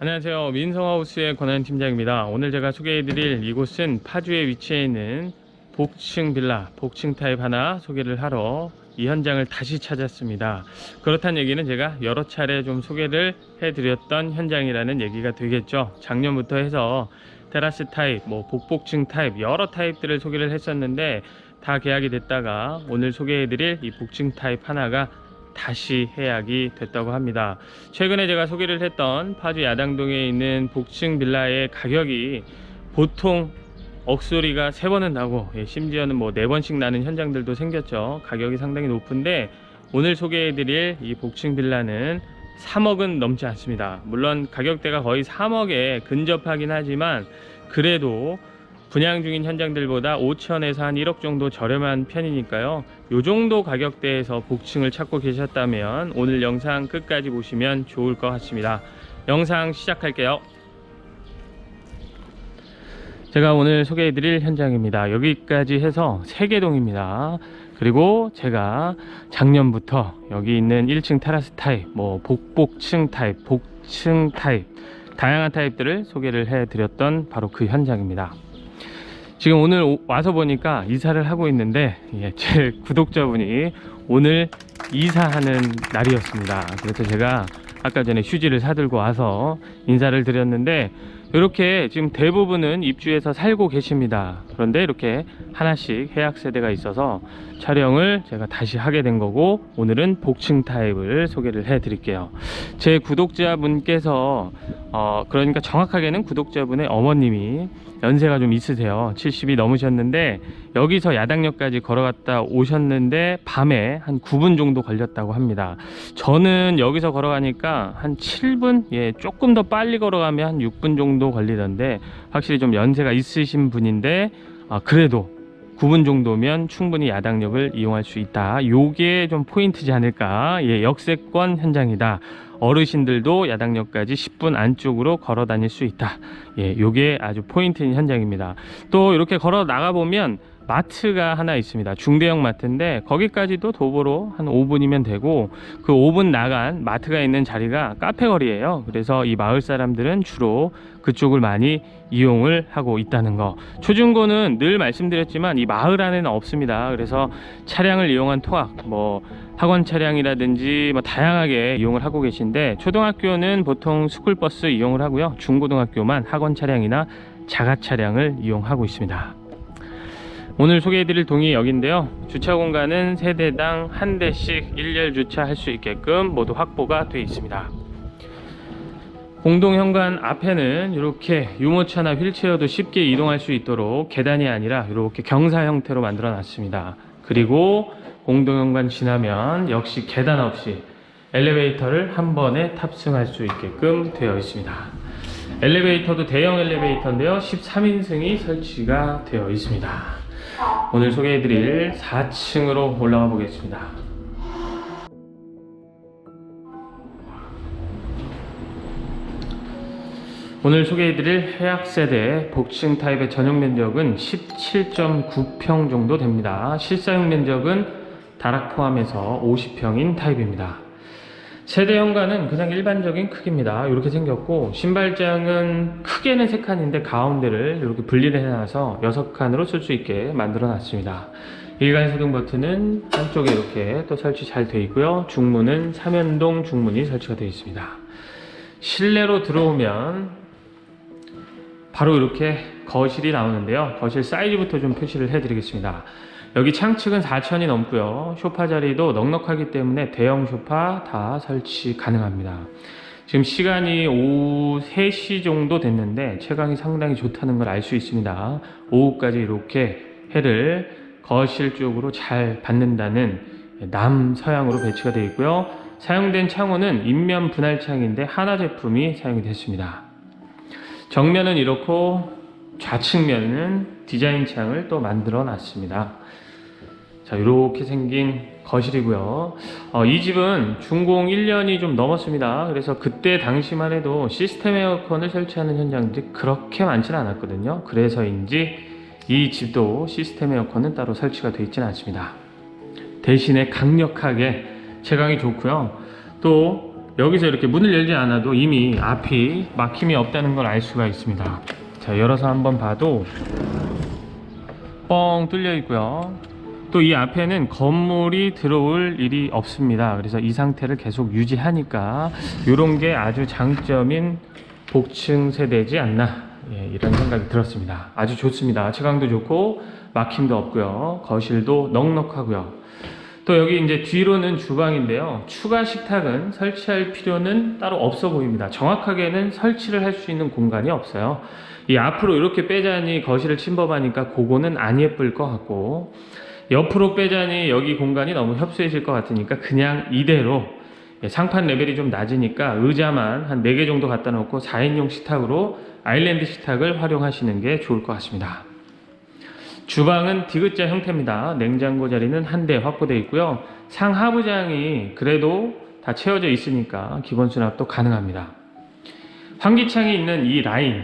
안녕하세요. 민성하우스의 권한 팀장입니다. 오늘 제가 소개해드릴 이곳은 파주에 위치해 있는 복층 빌라, 복층 타입 하나 소개를 하러 이 현장을 다시 찾았습니다. 그렇다는 얘기는 제가 여러 차례 좀 소개를 해드렸던 현장이라는 얘기가 되겠죠. 작년부터 해서 테라스 타입, 뭐 복복층 타입 여러 타입들을 소개를 했었는데 다 계약이 됐다가 오늘 소개해드릴 이 복층 타입 하나가 다시 해약이 됐다고 합니다. 최근에 제가 소개를 했던 파주 야당동에 있는 복층 빌라의 가격이 보통 억소리가 세 번은 나고 예, 심지어는 뭐 네 번씩 나는 현장들도 생겼죠. 가격이 상당히 높은데 오늘 소개해드릴 이 복층 빌라는 3억은 넘지 않습니다. 물론 가격대가 거의 3억에 근접하긴 하지만 그래도 분양 중인 현장들보다 5천에서 한 1억 정도 저렴한 편이니까요. 요 정도 가격대에서 복층을 찾고 계셨다면 오늘 영상 끝까지 보시면 좋을 것 같습니다. 영상 시작할게요. 제가 오늘 소개해 드릴 현장입니다. 여기까지 해서 세개동입니다. 그리고 제가 작년부터 여기 있는 1층 테라스 타입, 뭐 복복층 타입, 복층 타입, 다양한 타입들을 소개를 해 드렸던 바로 그 현장입니다. 지금 오늘 오- 와서 보니까 이사를 하고 있는데 예, 제 구독자분이 오늘 이사하는 날이었습니다. 그래서 제가 아까 전에 휴지를 사들고 와서 인사를 드렸는데 이렇게 지금 대부분은 입주해서 살고 계십니다. 그런데 이렇게 하나씩 해약 세대가 있어서 촬영을 제가 다시 하게 된 거고 오늘은 복층 타입을 소개를 해 드릴게요. 제 구독자분께서 어 그러니까 정확하게는 구독자분의 어머님이 연세가 좀 있으세요. 70이 넘으셨는데 여기서 야당역까지 걸어갔다 오셨는데 밤에 한 9분 정도 걸렸다고 합니다. 저는 여기서 걸어가니까 한 7분, 예, 조금 더 빨리 걸어가면 한 6분 정도 걸리던데 확실히 좀 연세가 있으신 분인데 아, 그래도 9분 정도면 충분히 야당역을 이용할 수 있다. 요게 좀 포인트지 않을까. 예, 역세권 현장이다. 어르신들도 야당역까지 10분 안쪽으로 걸어 다닐 수 있다. 예, 요게 아주 포인트인 현장입니다. 또 이렇게 걸어 나가 보면 마트가 하나 있습니다. 중대형 마트인데 거기까지도 도보로 한 5분이면 되고 그 5분 나간 마트가 있는 자리가 카페 거리예요. 그래서 이 마을 사람들은 주로 그쪽을 많이 이용을 하고 있다는 거. 초중고는 늘 말씀드렸지만 이 마을 안에는 없습니다. 그래서 차량을 이용한 토학, 뭐 학원 차량이라든지 뭐 다양하게 이용을 하고 계신데 초등학교는 보통 스쿨버스 이용을 하고요. 중고등학교만 학원 차량이나 자가 차량을 이용하고 있습니다. 오늘 소개해드릴 동이 여기인데요. 주차 공간은 세대당 한 대씩 일렬 주차할 수 있게끔 모두 확보가 되어 있습니다. 공동 현관 앞에는 이렇게 유모차나 휠체어도 쉽게 이동할 수 있도록 계단이 아니라 이렇게 경사 형태로 만들어 놨습니다. 그리고 공동 현관 지나면 역시 계단 없이 엘리베이터를 한 번에 탑승할 수 있게끔 되어 있습니다. 엘리베이터도 대형 엘리베이터인데요. 13인승이 설치가 되어 있습니다. 오늘 소개해드릴 4층으로 올라가 보겠습니다. 오늘 소개해드릴 해약 세대 복층 타입의 전용 면적은 17.9평 정도 됩니다. 실사용 면적은 다락 포함해서 50평인 타입입니다. 세대 현관은 그냥 일반적인 크기입니다. 이렇게 생겼고 신발장은 크게는 3칸인데 가운데를 이렇게 분리를 해놔서 6칸으로 쓸 수 있게 만들어 놨습니다. 일간 소등 버튼은 한쪽에 이렇게 또 설치 잘 되어 있고요. 중문은 삼연동 중문이 설치가 되어 있습니다. 실내로 들어오면 바로 이렇게 거실이 나오는데요. 거실 사이즈부터 좀 표시를 해드리겠습니다. 여기 창측은 4천이 넘고요. 쇼파 자리도 넉넉하기 때문에 대형 쇼파 다 설치 가능합니다. 지금 시간이 오후 3시 정도 됐는데 채광이 상당히 좋다는 걸 알 수 있습니다. 오후까지 이렇게 해를 거실 쪽으로 잘 받는다는 남서향으로 배치가 되어 있고요. 사용된 창호는 인면 분할창인데 하나 제품이 사용이 됐습니다. 정면은 이렇고 좌측면은 디자인 창을 또 만들어 놨습니다. 자, 이렇게 생긴 거실이고요. 어, 이 집은 준공 1년이 좀 넘었습니다. 그래서 그때 당시만 해도 시스템 에어컨을 설치하는 현장들이 그렇게 많지는 않았거든요. 그래서인지 이 집도 시스템 에어컨은 따로 설치가 되어 있지는 않습니다. 대신에 강력하게 채광이 좋고요. 또 여기서 이렇게 문을 열지 않아도 이미 앞이 막힘이 없다는 걸 알 수가 있습니다. 자, 열어서 한번 봐도 뻥 뚫려 있고요. 또 이 앞에는 건물이 들어올 일이 없습니다. 그래서 이 상태를 계속 유지하니까 이런 게 아주 장점인 복층 세대지 않나 예, 이런 생각이 들었습니다. 아주 좋습니다. 채광도 좋고 막힘도 없고요. 거실도 넉넉하고요. 또 여기 이제 뒤로는 주방인데요. 추가 식탁은 설치할 필요는 따로 없어 보입니다. 정확하게는 설치를 할 수 있는 공간이 없어요. 이 앞으로 이렇게 빼자니 거실을 침범하니까 그거는 안 예쁠 것 같고 옆으로 빼자니 여기 공간이 너무 협소해질 것 같으니까 그냥 이대로 예, 상판 레벨이 좀 낮으니까 의자만 한 4개 정도 갖다 놓고 4인용 식탁으로 아일랜드 식탁을 활용하시는 게 좋을 것 같습니다. 주방은 디귿자 형태입니다. 냉장고 자리는 한 대 확보되어 있고요. 상하부장이 그래도 다 채워져 있으니까 기본 수납도 가능합니다. 환기창이 있는 이 라인,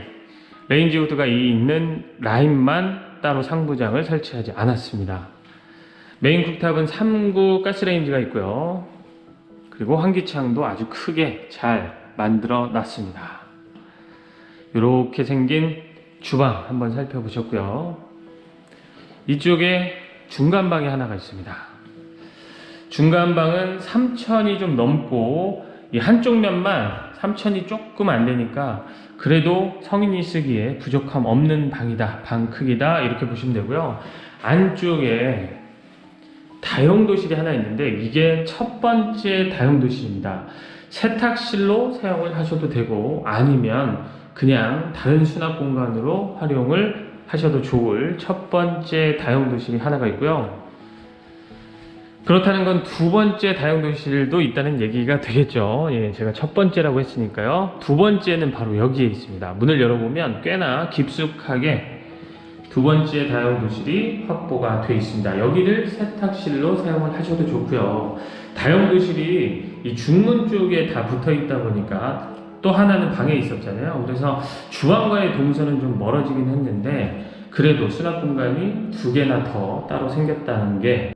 레인지 후드가 이 있는 라인만 따로 상부장을 설치하지 않았습니다. 메인 쿡탑은 3구 가스레인지가 있고요. 그리고 환기창도 아주 크게 잘 만들어 놨습니다. 이렇게 생긴 주방 한번 살펴보셨고요. 이쪽에 중간방이 하나가 있습니다. 중간방은 3천이 좀 넘고 이 한쪽 면만 3천이 조금 안 되니까 그래도 성인이 쓰기에 부족함 없는 방이다. 방 크기다. 이렇게 보시면 되고요. 안쪽에 다용도실이 하나 있는데 이게 첫 번째 다용도실입니다. 세탁실로 사용을 하셔도 되고 아니면 그냥 다른 수납 공간으로 활용을 하셔도 좋을 첫 번째 다용도실이 하나가 있고요. 그렇다는 건 두 번째 다용도실도 있다는 얘기가 되겠죠. 예, 제가 첫 번째라고 했으니까요. 두 번째는 바로 여기에 있습니다. 문을 열어보면 꽤나 깊숙하게 두 번째 다용도실이 확보가 되어 있습니다. 여기를 세탁실로 사용을 하셔도 좋고요. 다용도실이 이 중문 쪽에 다 붙어 있다 보니까 또 하나는 방에 있었잖아요. 그래서 주방과의 동선은 좀 멀어지긴 했는데 그래도 수납 공간이 두 개나 더 따로 생겼다는 게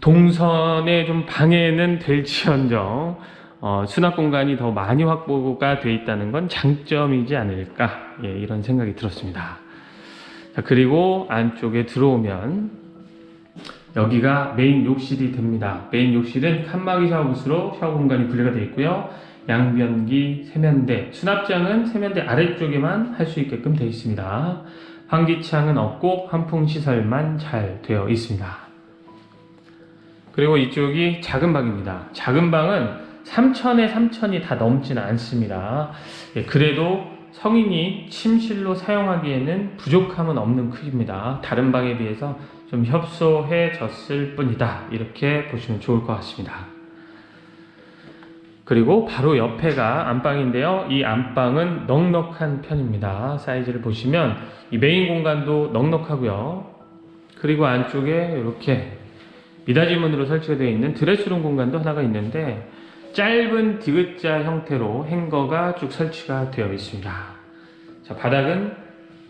동선에 좀 방해는 될지언정 어, 수납 공간이 더 많이 확보가 돼 있다는 건 장점이지 않을까 예, 이런 생각이 들었습니다. 자, 그리고 안쪽에 들어오면 여기가 메인 욕실이 됩니다. 메인 욕실은 칸막이 샤워부스로 샤워 공간이 분리가 되어 있고요. 양변기, 세면대, 수납장은 세면대 아래쪽에만 할 수 있게끔 되어 있습니다. 환기창은 없고 환풍 시설만 잘 되어 있습니다. 그리고 이쪽이 작은 방입니다. 작은 방은 3천에 3천이 다 넘지는 않습니다. 예, 그래도 성인이 침실로 사용하기에는 부족함은 없는 크기입니다. 다른 방에 비해서 좀 협소해졌을 뿐이다. 이렇게 보시면 좋을 것 같습니다. 그리고 바로 옆에가 안방인데요. 이 안방은 넉넉한 편입니다. 사이즈를 보시면 이 메인 공간도 넉넉하고요. 그리고 안쪽에 이렇게 미닫이 문으로 설치가 되어 있는 드레스룸 공간도 하나가 있는데 짧은 디귿자 형태로 행거가 쭉 설치가 되어 있습니다. 자, 바닥은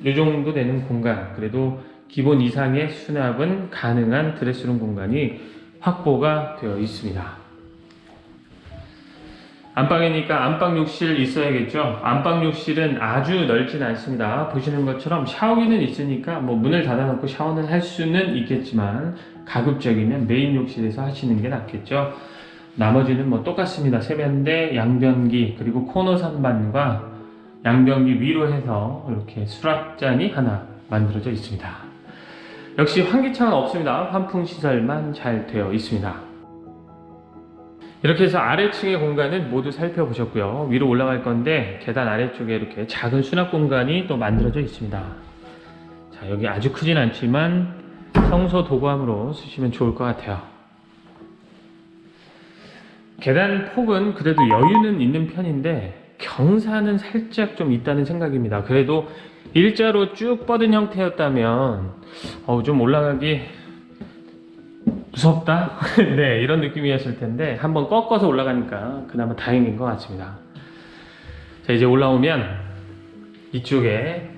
이 정도 되는 공간, 그래도 기본 이상의 수납은 가능한 드레스룸 공간이 확보가 되어 있습니다. 안방이니까 안방 욕실 있어야겠죠. 안방 욕실은 아주 넓진 않습니다. 보시는 것처럼 샤워기는 있으니까 뭐 문을 닫아놓고 샤워는 할 수는 있겠지만 가급적이면 메인 욕실에서 하시는 게 낫겠죠. 나머지는 뭐 똑같습니다. 세면대, 양변기, 그리고 코너 선반과 양변기 위로 해서 이렇게 수납장이 하나 만들어져 있습니다. 역시 환기창은 없습니다. 환풍 시설만 잘 되어 있습니다. 이렇게 해서 아래층의 공간은 모두 살펴보셨고요. 위로 올라갈 건데 계단 아래쪽에 이렇게 작은 수납 공간이 또 만들어져 있습니다. 자, 여기 아주 크진 않지만 청소 도구함으로 쓰시면 좋을 것 같아요. 계단 폭은 그래도 여유는 있는 편인데 경사는 살짝 좀 있다는 생각입니다. 그래도 일자로 쭉 뻗은 형태였다면 어우, 좀 올라가기 무섭다? 네, 이런 느낌이었을 텐데 한번 꺾어서 올라가니까 그나마 다행인 것 같습니다. 자, 이제 올라오면 이쪽에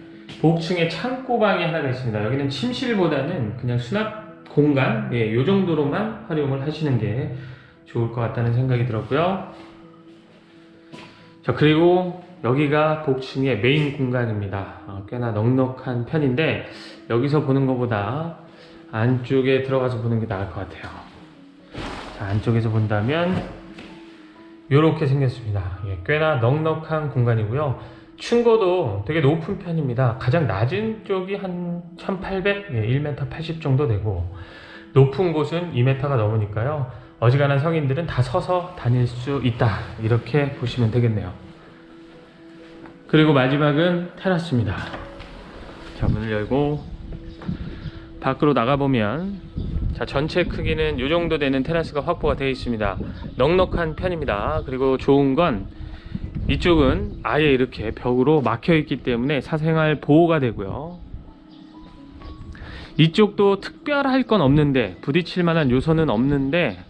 복층에 창고방이 하나가 있습니다. 여기는 침실보다는 그냥 수납 공간, 예, 요 정도로만 활용을 하시는 게 좋을 것 같다는 생각이 들었고요. 자 그리고 여기가 복층의 메인 공간입니다. 어, 꽤나 넉넉한 편인데 여기서 보는 것보다 안쪽에 들어가서 보는 게 나을 것 같아요. 자 안쪽에서 본다면 이렇게 생겼습니다. 예, 꽤나 넉넉한 공간이고요. 층고도 되게 높은 편입니다. 가장 낮은 쪽이 한 1800, 예, 1m 80 정도 되고 높은 곳은 2m가 넘으니까요. 어지간한 성인들은 다 서서 다닐 수 있다. 이렇게 보시면 되겠네요. 그리고 마지막은 테라스입니다. 자, 문을 열고 밖으로 나가보면 자, 전체 크기는 이 정도 되는 테라스가 확보가 되어 있습니다. 넉넉한 편입니다. 그리고 좋은 건 이쪽은 아예 이렇게 벽으로 막혀 있기 때문에 사생활 보호가 되고요. 이쪽도 특별할 건 없는데 부딪힐 만한 요소는 없는데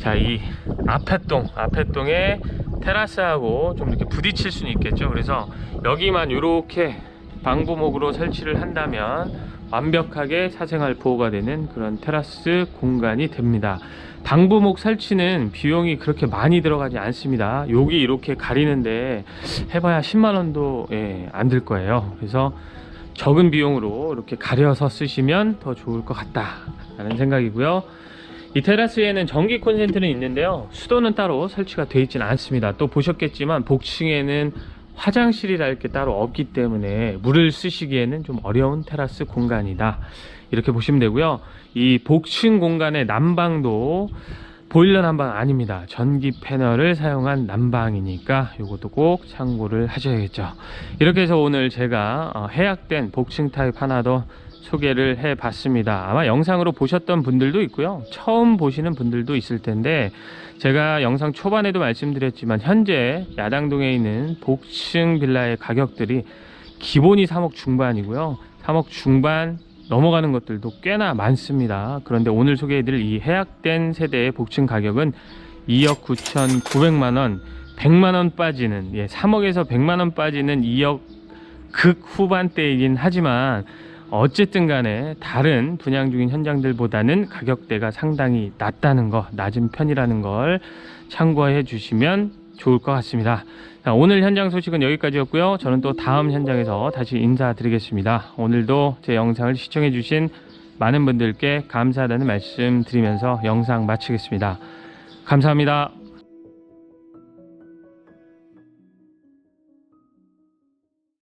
자 이 앞에 동 앞에 동에 테라스하고 좀 이렇게 부딪힐 수는 있겠죠. 그래서 여기만 이렇게 방부목으로 설치를 한다면 완벽하게 사생활 보호가 되는 그런 테라스 공간이 됩니다. 방부목 설치는 비용이 그렇게 많이 들어가지 않습니다. 여기 이렇게 가리는데 해봐야 10만 원도 예, 안들 거예요. 그래서 적은 비용으로 이렇게 가려서 쓰시면 더 좋을 것 같다라는 생각이고요. 이 테라스에는 전기 콘센트는 있는데요. 수도는 따로 설치가 되어 있지는 않습니다. 또 보셨겠지만 복층에는 화장실이랄 게 따로 없기 때문에 물을 쓰시기에는 좀 어려운 테라스 공간이다. 이렇게 보시면 되고요. 이 복층 공간의 난방도 보일러 난방 아닙니다. 전기 패널을 사용한 난방이니까 이것도 꼭 참고를 하셔야겠죠. 이렇게 해서 오늘 제가 어, 해약된 복층 타입 하나 더 소개를 해 봤습니다. 아마 영상으로 보셨던 분들도 있고요. 처음 보시는 분들도 있을 텐데 제가 영상 초반에도 말씀드렸지만 현재 야당동에 있는 복층 빌라의 가격들이 기본이 3억 중반이고요. 3억 중반 넘어가는 것들도 꽤나 많습니다. 그런데 오늘 소개해드릴 이 해약된 세대의 복층 가격은 2억 9,900만 원, 100만 원 빠지는 예, 3억에서 100만 원 빠지는 2억 극 후반대이긴 하지만 어쨌든 간에 다른 분양 중인 현장들보다는 가격대가 상당히 낮다는 거, 낮은 편이라는 걸 참고해 주시면 좋을 것 같습니다. 자, 오늘 현장 소식은 여기까지였고요. 저는 또 다음 현장에서 다시 인사드리겠습니다. 오늘도 제 영상을 시청해 주신 많은 분들께 감사하다는 말씀 드리면서 영상 마치겠습니다. 감사합니다.